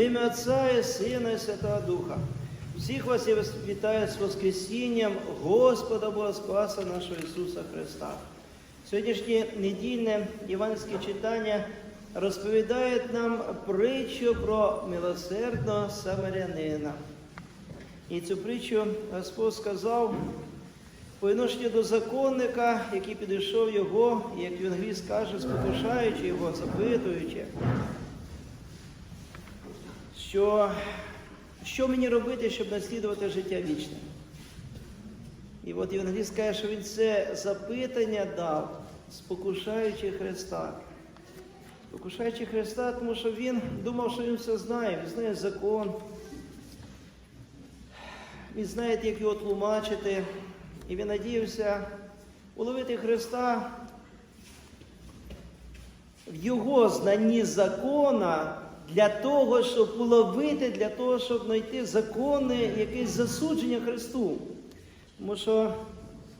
Во ім'я Отця і Сина і Святого Духа. Всіх вас я вітаю з Воскресінням Господа Бога Спаса нашого Ісуса Христа. Сьогоднішнє недільне євангельське читання розповідає нам притчу про милосердного самарянина. І цю притчу Господь сказав по відношенню до законника, який підійшов його, як він гріз каже, спокушаючи його, запитуючи, що, що мені робити, щоб наслідувати життя вічне. І от Євангеліст каже, що він це запитання дав, спокушаючи Христа. Спокушаючи Христа, тому що він думав, що він все знає, він знає закон, він знає, як його тлумачити, і він надіявся уловити Христа в його знанні закона для того, щоб уловити, для того, щоб знайти законне якесь засудження Христу. Тому що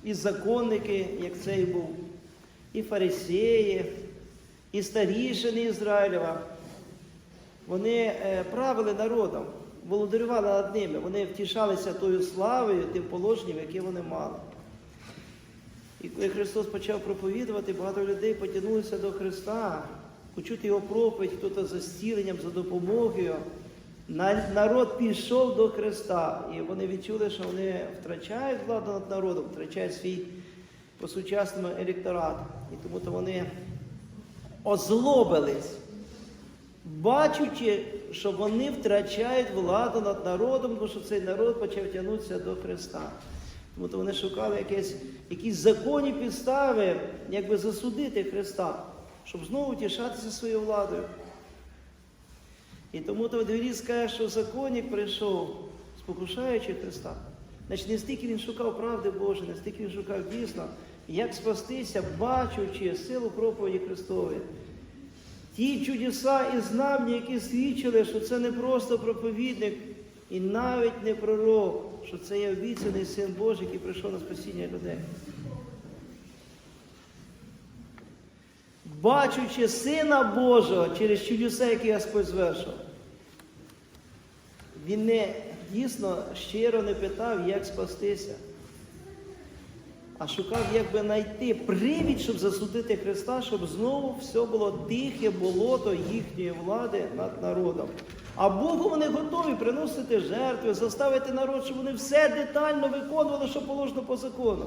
і законники, як цей був, і фарисеї, і старішини Ізраїлева, вони е, правили народом, володарювали над ними, вони втішалися тою славою, тим положенням, яке вони мали. І коли Христос почав проповідувати, багато людей потягнулися до Христа, почути Його проповідь, хто-то за зціленням, за допомогою. Народ пішов до Христа, і вони відчули, що вони втрачають владу над народом, втрачають свій по сучасному електорат. І тому то вони озлобились, бачучи, що вони втрачають владу над народом, тому що цей народ почав тягнутися до Христа. Тому то вони шукали якісь, якісь законні підстави, якби засудити Христа, щоб знову тішатися своєю владою. І тому то Двіріс каже, що законник прийшов, спокушаючи Христа. Значить, не стільки він шукав правди Божої, не стільки він шукав дійсно, як спастися, бачучи силу проповіді Христової. Ті чудеса і знамення, які свідчили, що це не просто проповідник і навіть не пророк, що це є обіцяний син Божий, який прийшов на спасіння людей. Бачучи Сина Божого через чудеса, які Господь звершив, він не дійсно щиро не питав, як спастися, а шукав, як би знайти привід, щоб засудити Христа, щоб знову все було тихе болото їхньої влади над народом. А Богу вони готові приносити жертви, заставити народ, щоб вони все детально виконували, що положено по закону.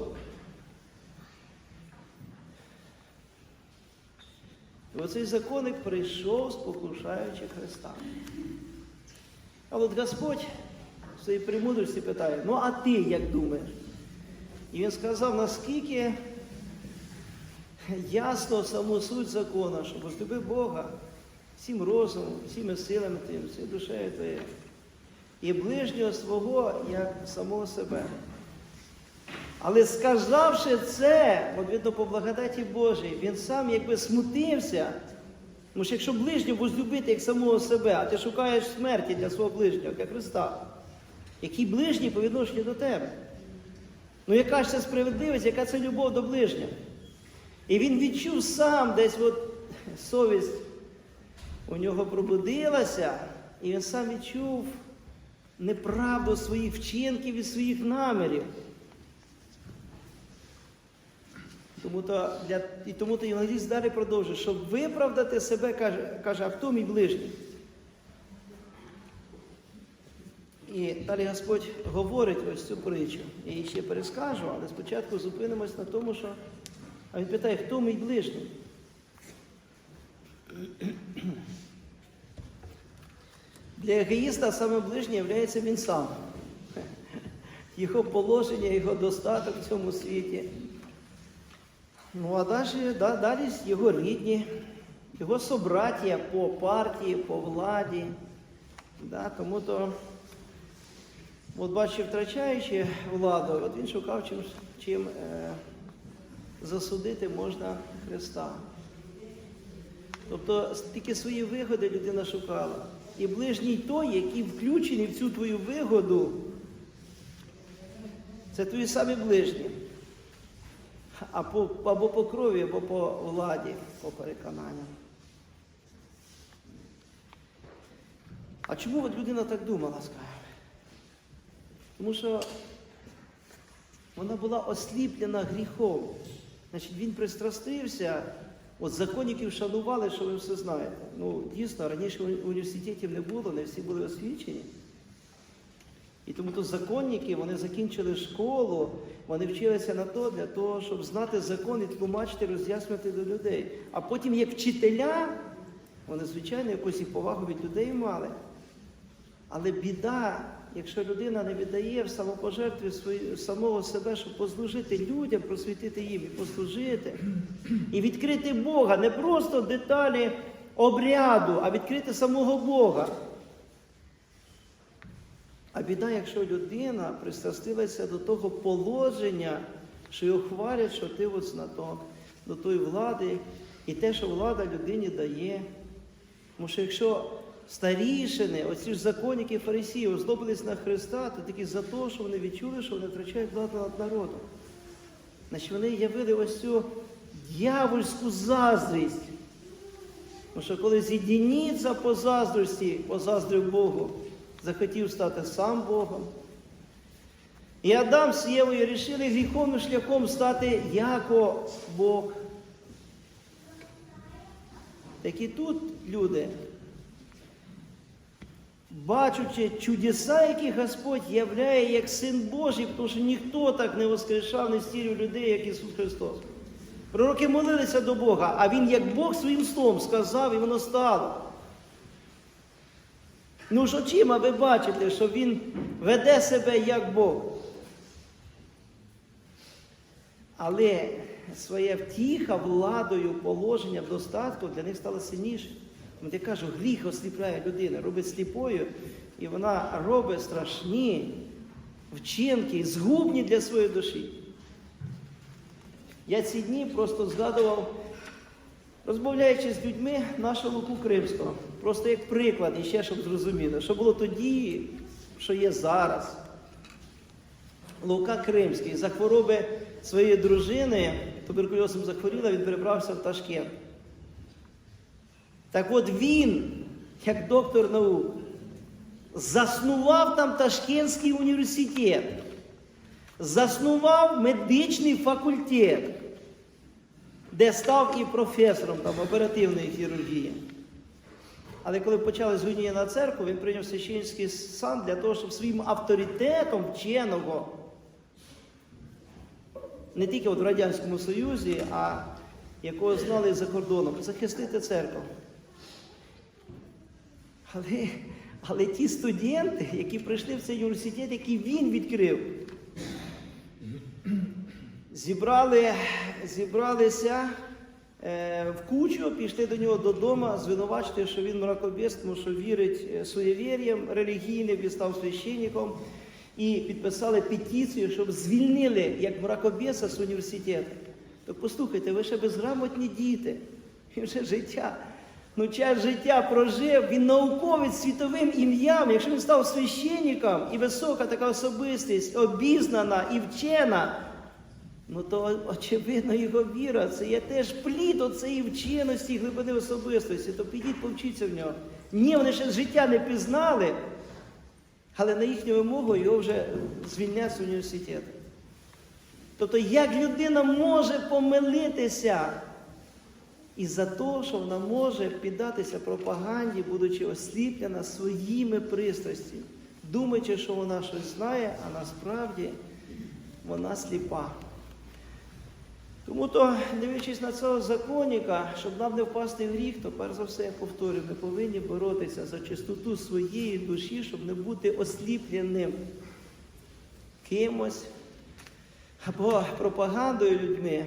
І оцей законник прийшов, спокушаючи Христа. А от Господь в своїй премудрості питає, ну а ти як думаєш? І він сказав, наскільки ясно саму суть закону, що возлюби Бога всім розумом, всіми силами тим, всією душею твоєю. І ближнього свого, як самого себе. Але сказавши це, от видно по благодаті Божій, він сам якби смутився. Тому що якщо ближнього возлюбити як самого себе, а ти шукаєш смерті для свого ближнього, як Христа, який ближній по відношенню до тебе. Ну яка ж це справедливість, яка це любов до ближнього? І він відчув сам десь от совість у нього пробудилася, і він сам відчув неправду своїх вчинків і своїх намірів. Тому то для, і тому то Євангеліст далі продовжує, щоб виправдати себе, каже, каже, а хто мій ближній? І далі Господь говорить ось цю притчу. Я її ще перескажу, але спочатку зупинимось на тому, що а він питає, хто мій ближній? Для егоїста саме ближній є він сам. Його положення, його достаток в цьому світі. Ну, а далі, да, далі його рідні, його собраття по партії, по владі. Да, тому то, от бачив, втрачаючи владу, от він шукав, чим, чим е, засудити можна Христа. Тобто тільки свої вигоди людина шукала. І ближній той, який включений в цю твою вигоду, це твої самі ближні. А по, або по крові, або по владі, по переконанням. А чому от людина так думала, скажімо? Тому що вона була осліплена гріхом. Значить, він пристрастився, от законників шанували, що ви все знаєте. Ну, дійсно, раніше уні- університетів не було, не всі були освічені. І тому то законники, вони закінчили школу, вони вчилися на то для того, щоб знати закон і тлумачити, роз'яснювати до людей. А потім, як вчителя, вони, звичайно, якусь і повагу від людей мали. Але біда, якщо людина не віддає в самопожертві свої, самого себе, щоб послужити людям, просвітити їм і послужити, і відкрити Бога, не просто деталі обряду, а відкрити самого Бога. А біда, якщо людина пристрастилася до того положення, що його хвалять, що ти ось на то, до тої влади, і те, що влада людині дає. Тому що якщо старішини, оці ж законники фарисії, озлобились на Христа, то тільки за те, що вони відчули, що вони втрачають владу над народом. Значить, вони явили ось цю дьявольську заздрість. Тому що коли з'єдніться по заздрості, позаздрив Богу, захотів стати сам Богом. І Адам з Євою рішили гріховним шляхом стати яко Бог. Так і тут люди, бачучи чудеса, які Господь являє як Син Божий, тому що ніхто так не воскрешав, не стілював людей, як Ісус Христос. Пророки молилися до Бога, а Він як Бог своїм словом сказав, і воно стало. Ну ж очима ви бачите, що Він веде себе як Бог. Але своя втіха владою, положенням, достатком для них стало сильніше. Я кажу, гріх осліпляє людину, робить сліпою, і вона робить страшні вчинки, згубні для своєї душі. Я ці дні просто згадував, розмовляючи з людьми нашого Луку Кримського, просто як приклад, і ще щоб зрозуміли, що було тоді, що є зараз. Лука Кримський за хвороби своєї дружини, туберкульозом захворіла, він перебрався в Ташкент. Так от він, як доктор наук, заснував там Ташкентський університет, заснував медичний факультет, де став і професором там, оперативної хірургії. Але коли почали згодні на церкву, він прийняв священський сан для того, щоб своїм авторитетом вченого, не тільки от в Радянському Союзі, а якого знали за кордоном, захистити церкву. Але, але ті студенти, які прийшли в цей університет, який він відкрив, зібрали, зібралися е, в кучу, пішли до нього додому, звинувачити, що він мракобіс, тому що вірить е, суєвір'ям релігійним, він став священником, і підписали петицію, щоб звільнили як мракобіса з університету. То послухайте, ви ще безграмотні діти, і вже життя. Ну, час життя прожив, він науковець світовим ім'ям. Якщо він став священником і висока така особистість, обізнана і вчена, ну то очевидно його віра. Це є теж плід оцеї вченості і глибини особистості. То підіть повчіться в нього. Ні, вони ще життя не пізнали, але на їхню вимогу його вже звільнять з університету. Тобто, як людина може помилитися? І за те, що вона може піддатися пропаганді, будучи осліплена своїми пристрастями, думаючи, що вона щось знає, а насправді вона сліпа. Тому то, дивлячись на цього законника, щоб нам не впасти в гріх, то перш за все, я повторюю, ми повинні боротися за чистоту своєї душі, щоб не бути осліпленим кимось або пропагандою людьми.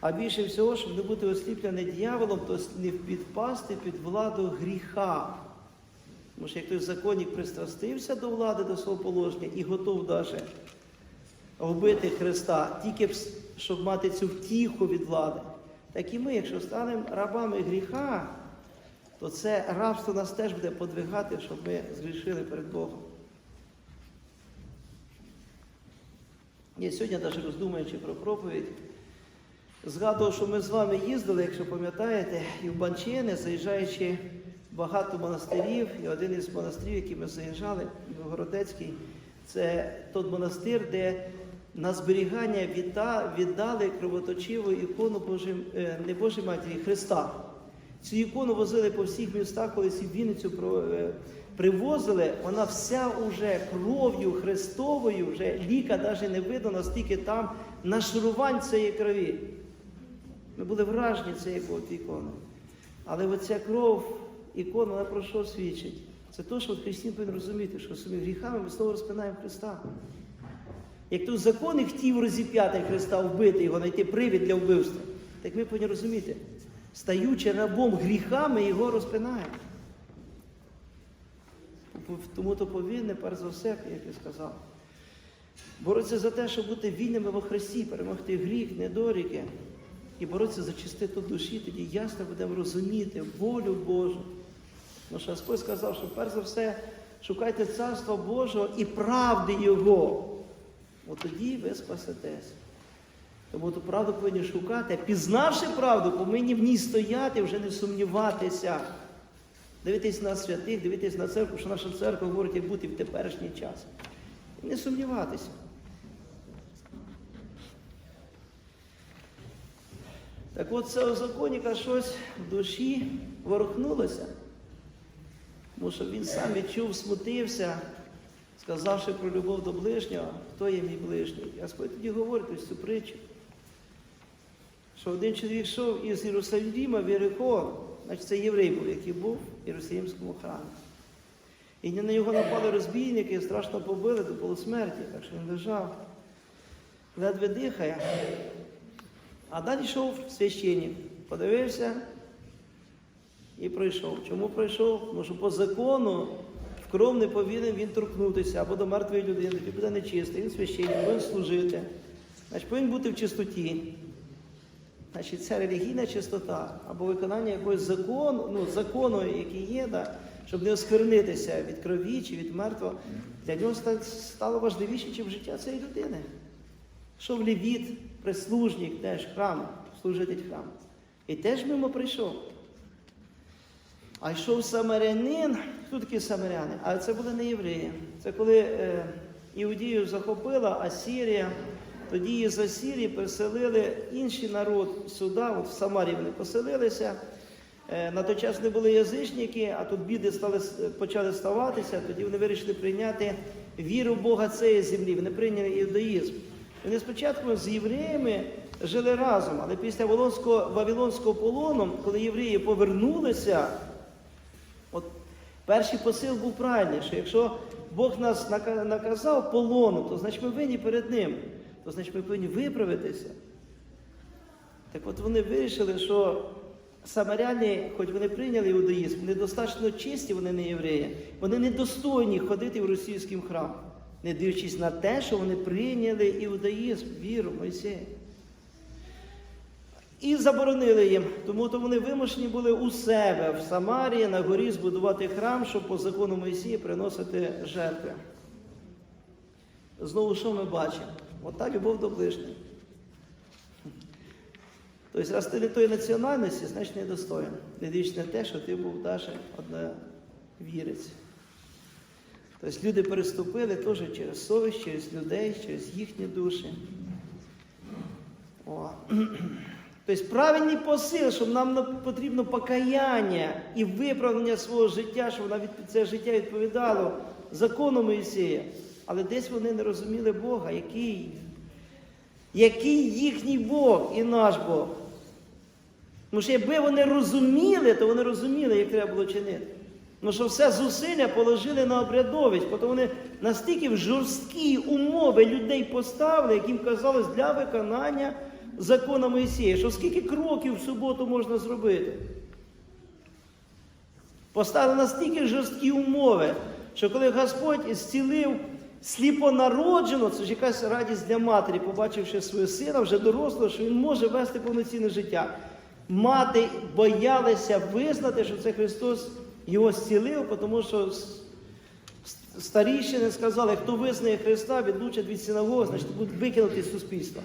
А більше всього, щоб не бути осліплений дьяволом, то не підпасти під владу гріха. Тому що як той законник пристрастився до влади, до свого положення і готов навіть вбити Христа, тільки б, щоб мати цю втіху від влади. Так і ми, якщо станемо рабами гріха, то це рабство нас теж буде подвигати, щоб ми згрішили перед Богом. Я сьогодні, навіть роздумуючи про проповідь, згадував, що ми з вами їздили, якщо пам'ятаєте, і в Банчини, заїжджаючи багато монастирів, і один із монастирів, які ми заїжджали, Городецький, це той монастир, де на зберігання відда- віддали кровоточиву ікону Божої, е, не Божої Матері, Христа. Цю ікону возили по всіх містах, колись і в Вінницю е, привозили, вона вся уже кров'ю Христовою, вже ліка навіть не видно, настільки там нашарувань цієї крові. Ми були вражені цією іконою. Але оця кров ікона, вона про що свідчить? Це те, що християн повинен розуміти, що своїми гріхами ми знову розпинаємо Христа. Як той закон і хотів розіп'яти Христа, вбити його, знайти привід для вбивства, так ми повинні розуміти, стаючи рабом гріха, ми його розпинаємо. Тому то повинне, перш за все, як я сказав, боротися за те, щоб бути вільними во Христі, перемогти гріх, недоріки і боротися за чистоту душі, тоді ясно будемо розуміти волю Божу. Тому що Господь сказав, що перш за все шукайте царства Божого і правди Його. От тоді ви спасетесь. Тому ту правду повинні шукати, пізнавши правду, повинні в ній стояти, вже не сумніватися. Дивитись на святих, дивитись на церкву, що наша церква говорить, як бути в теперішній час. І не сумніватися. Так от це у законіка щось в душі ворухнулося, тому що він сам відчув, смутився, сказавши про любов до ближнього, хто є мій ближній. Господь тоді говорить ось цю притчу, що один чоловік йшов із Єрусалима в Єрихон, значить це єврей був, який був в Єрусалимському храмі. І на нього напали розбійники, страшно побили до полусмерті, так що він лежав, ледве дихає. А далі йшов священник, подивився і пройшов. Чому пройшов? Тому що по закону кров не повинен він торкнутися або до мертвої людини, тоді буде нечистий, він священник, повинен служити. Значить, повинен бути в чистоті. Значить, це релігійна чистота або виконання якогось закону, ну, закону, який є, да, щоб не осквернитися від крові чи від мертвого, для нього стало важливіше, ніж життя цієї людини. Що в левіт, прислужник теж храму, служитель храму. І теж мимо прийшов. А йшов самарянин, хто такі самаряни? А це були не євреї. Це коли е, Іудію захопила Асірія, тоді із Асірії переселили інший народ сюди, от в Самарії вони поселилися. Е, на той час не були язичники, а тут біди стали, почали ставатися, тоді вони вирішили прийняти віру Бога цієї землі. Вони прийняли іудаїзм. Вони спочатку з євреями жили разом, але після Вавилонського, полону, коли євреї повернулися, перший посил був правильний, що якщо Бог нас наказав полону, то значить ми винні перед Ним, то значить ми повинні виправитися. Так от вони вирішили, що самаряни, хоч вони прийняли іудаїзм, недостатньо чисті, вони не євреї, вони недостойні ходити в російський храм, не дивлячись на те, що вони прийняли іудаїзм, віру Мойсея. І заборонили їм, тому то вони вимушені були у себе в Самарії на горі збудувати храм, щоб по закону Моїсії приносити жертви. Знову що ми бачимо? Ота любов до ближнього. Тобто, раз ти не тої національності, значить. Не дивлячись на те, що ти був навіть одновірець. Тобто люди переступили теж через совість, через людей, через їхні душі. О. Тобто правильний посил, що нам потрібно покаяння і виправлення свого життя, щоб від це життя відповідало закону Моїсея. Але десь вони не розуміли Бога, який, який їхній Бог і наш Бог. Тому що якби вони розуміли, то вони розуміли, як треба було чинити. Тому що все зусилля положили на обрядовість, тому вони настільки в жорсткі умови людей поставили, яким казалось для виконання закону Моїсея, що скільки кроків в суботу можна зробити. Поставили настільки жорсткі умови, що коли Господь зцілив сліпонароджену, це ж якась радість для матері, побачивши свого сина, вже дорослого, що він може вести повноцінне життя. Мати боялися визнати, що це Христос його зцілив, тому що с- с- старішини сказали, хто визнає Христа, відлучать від синагоги, значить будуть викинути з суспільства.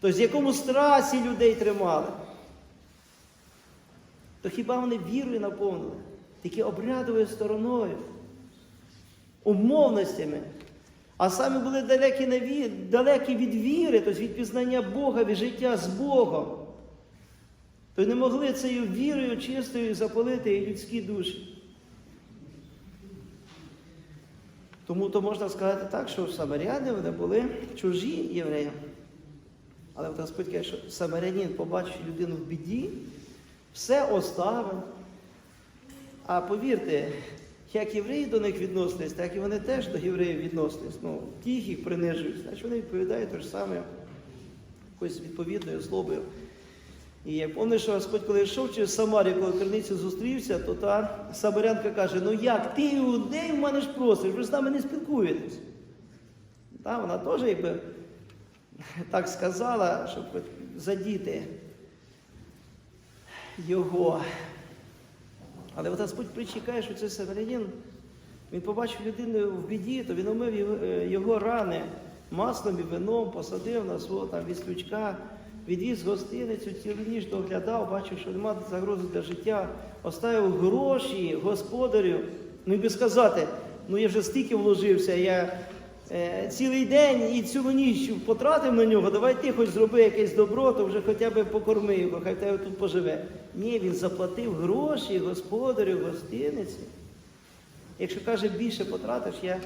Тобто, в якому страсі людей тримали. то хіба вони вірою наповнили? Тільки обрядовою стороною, умовностями. А самі були далекі, на ві... далекі від віри, тобто від пізнання Бога, від життя з Богом. То не могли цією вірою чистою запалити і людські душі. Тому то можна сказати так, що самаряни вони були чужі євреям. Але от Господь каже, що самарянин побачив людину в біді, все оставив. А повірте, як євреї до них відносились, так і вони теж до євреїв відносились. Ну, ті їх принижують, значить вони відповідають те ж саме якоюсь відповідною злобою. І я пам'ятаю, що Господь, коли йшов через Самарію, коли криницю зустрівся, то та самарянка каже, ну як, ти іудей в мене ж просиш, ви ж з нами не спілкуєтесь. Та, вона теж якби так сказала, щоб задіти його. Але от Господь притчі каже, що цей самарянин, він побачив людину в біді, то він умив його, е, рани маслом і вином, посадив на свого там віслючка, відвіз гостиницю, цілу ніч доглядав, бачив, що немає загрози для життя, оставив гроші господарю. Ну і би сказати, ну я вже стільки вложився, я цілий день і цілу ніч потратив на нього, давай ти хоч зроби якесь добро, то вже хоча б покорми його, хай тебе тут поживе. Ні, він заплатив гроші господарю гостиниці. Якщо каже, більше потратиш, я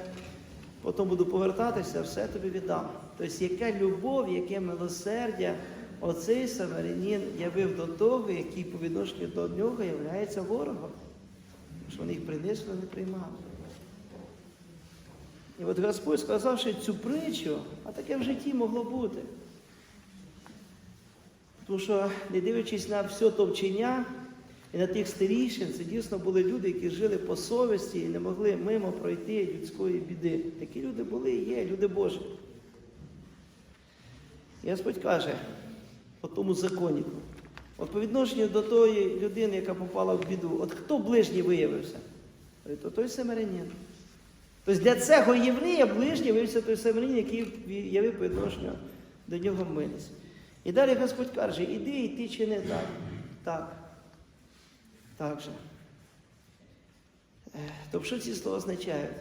потім буду повертатися, все тобі віддам. Тобто, яка любов, яке милосердя оцей самарянин явив до того, який по відношенню до нього є ворогом. Що вони їх принесли, не приймали. І от Господь, сказавши цю притчу, а таке в житті могло бути. Тому що, не дивлячись на все то вчення і на тих старішин, це дійсно були люди, які жили по совісті і не могли мимо пройти людської біди. Такі люди були і є, люди Божі. І Господь каже по тому законіку, от по відношенню до тої людини, яка попала в біду, от хто ближній виявився? То той самарянин. Тобто для цього єврея ближній виявився той самарянин, який явив по відношенню до нього милість. І далі Господь каже, іди і ти чи не так. Так. Так же. Тобто, що ці слова означають?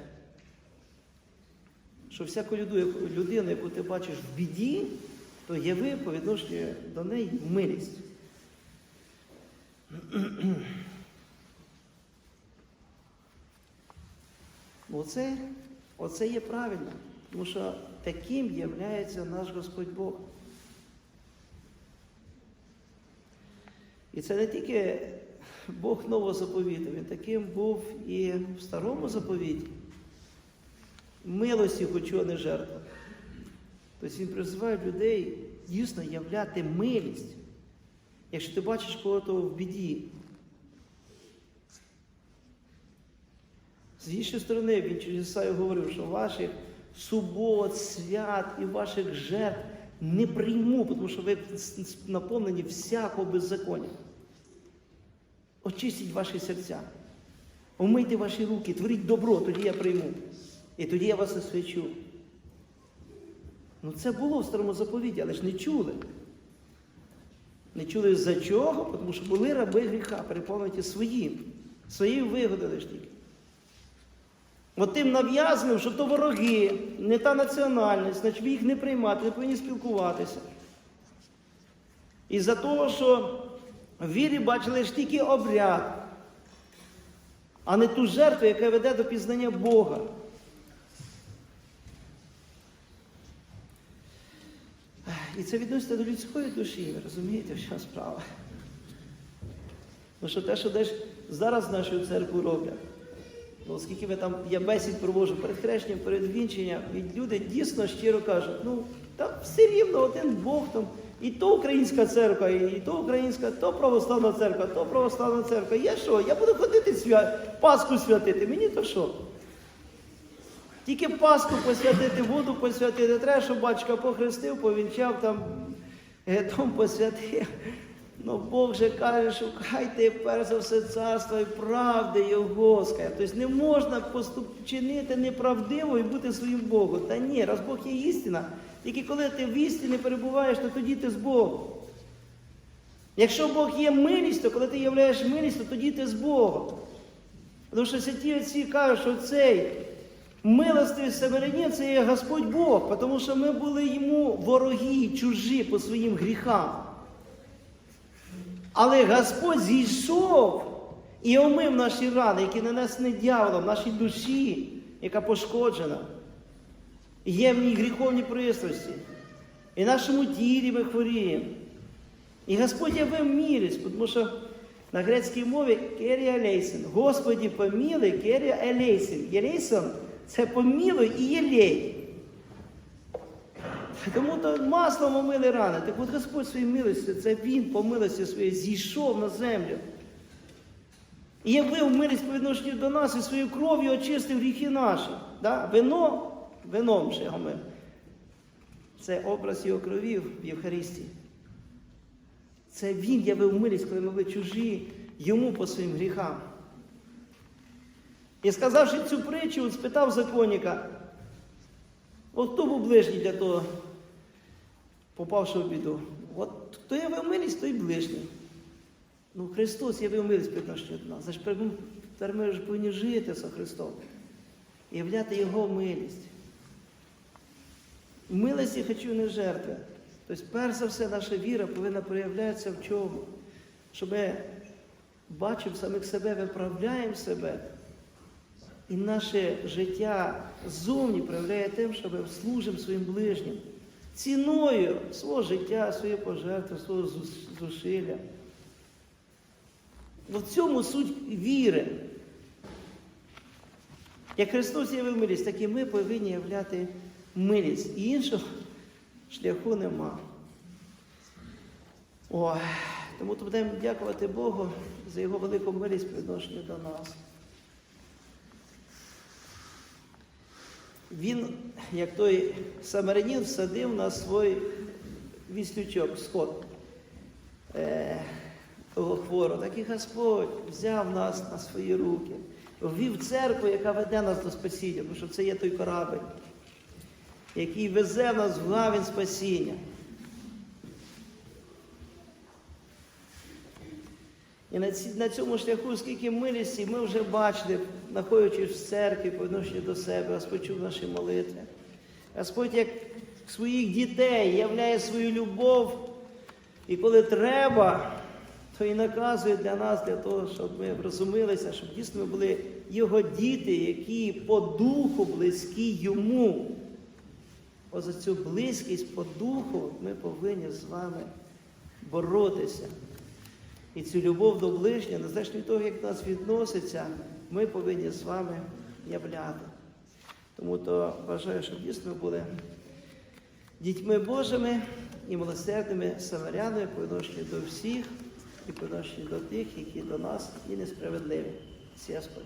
Що всяку людину, яку ти бачиш в біді, то яви по відношенню до неї милість. Оце, оце є правильно, тому що таким є наш Господь Бог. І це не тільки Бог нового заповіту, він таким був і в старому заповіті. Милості хочу, а не жертва. Тобто він призиває людей дійсно являти милість. Якщо ти бачиш когось в біді. З іншої сторони, він через Ісаю говорив, що ваших субот, свят і ваших жертв не прийму, тому що ви наповнені всякого беззаконня. Очистіть ваші серця, умийте ваші руки, творіть добро, тоді я прийму. І тоді я вас освячу. Ну це було в старому заповіті, але ж не чули. Не чули за чого? Тому що були раби гріха, переповнені своїм, своєю вигодою лиш тільки. От тим нав'язаним, що то вороги, не та національність, значить ви їх не приймати, не повинні спілкуватися. І за того, що в вірі бачили ж тільки обряд, а не ту жертву, яка веде до пізнання Бога. І це відноситься до людської душі, ви розумієте, в справа? Тому що те, що десь зараз нашу церкву роблять, ну, оскільки ми там, я бесід проводжу перед хрещенням, перед вінченням, і люди дійсно щиро кажуть, ну, там все рівно один Бог там, і то українська церква, і то українська, то православна церква, то православна церква. Я що? Я буду ходити свя... Пасху святити, мені то що? Тільки Пасху посвятити, воду посвятити, треба, щоб батька похрестив, повінчав там, гетом посвятив. Ну Бог же каже, шукайте перш за все царство і правди Його. Тобто не можна поступ... чинити неправдиво і бути своїм Богом. Та ні, раз Бог є істина. Тільки коли ти в істині перебуваєш, то тоді ти з Богом. Якщо Бог є милість, то коли ти являєш милість, то тоді ти з Богом. Тому що святі отці кажуть, що цей милостивий самарянин це є Господь Бог, тому що ми були йому вороги, чужі по своїм гріхам. Але Господь зійшов і омив наші рани, які нанесені дьяволом, нашій душі, яка пошкоджена. Є в ній гріховні пристрасті. І нашому тілі ми хворіємо. І Господь явив милість, тому що на грецькій мові керія елейсин. Господі помілий, керія елейсин. Елейсон – це помілуй і єлей. Тому то маслом омили рани. Так от Господь своєю милостю, це Він по милості своєї зійшов на землю. І явив милість по відношенню до нас і своєю кров'ю очистив гріхи наші. Да? Вино, вином ще омив. Це образ його кровів в Євхаристії. Це Він явив милість, коли ми були чужі йому по своїм гріхам. І сказавши цю притчу, спитав законника, от хто був ближній для того, попавши в біду? От хто явив милість, той ближній. Ну, Христос явив милість по відношенню до нас. Тепер ми ж повинні жити за Христом. Являти Його милість. Милості хочу не жертви. Тобто, перш за все, наша віра повинна проявлятися в чому? Щоб ми бачимо самих себе, виправляємо себе. І наше життя ззовні проявляє тим, що ми служимо своїм ближнім, ціною свого життя, своєї пожертви, свого зусилля. В цьому суть віри. Як Христос явив милість, так і ми повинні являти милість. І іншого шляху нема. Ой, тому будемо дякувати Богу за його велику милість відношенню до нас. Він, як той самарянин, всадив на свій віслючок, сход е, того хворого, так і Господь взяв нас на свої руки, ввів церкву, яка веде нас до спасіння, тому що це є той корабель, який везе нас в гавань спасіння. І на цьому шляху, скільки милісті, ми вже бачили, знаходячись в церкві по відношенню до себе, Господь чув наші молитви. Господь як своїх дітей являє свою любов, і коли треба, то і наказує для нас, для того, щоб ми розумілися, щоб дійсно ми були його діти, які по духу близькі йому. Ось за цю близькість по духу ми повинні з вами боротися. І цю любов до ближнього, незалежно від того, як до нас відноситься, ми повинні з вами являти. Тому то бажаю, щоб дійсно були дітьми Божими і милосердними самарянами відношенню до всіх і відношенню до тих, які до нас і несправедливі. Господь.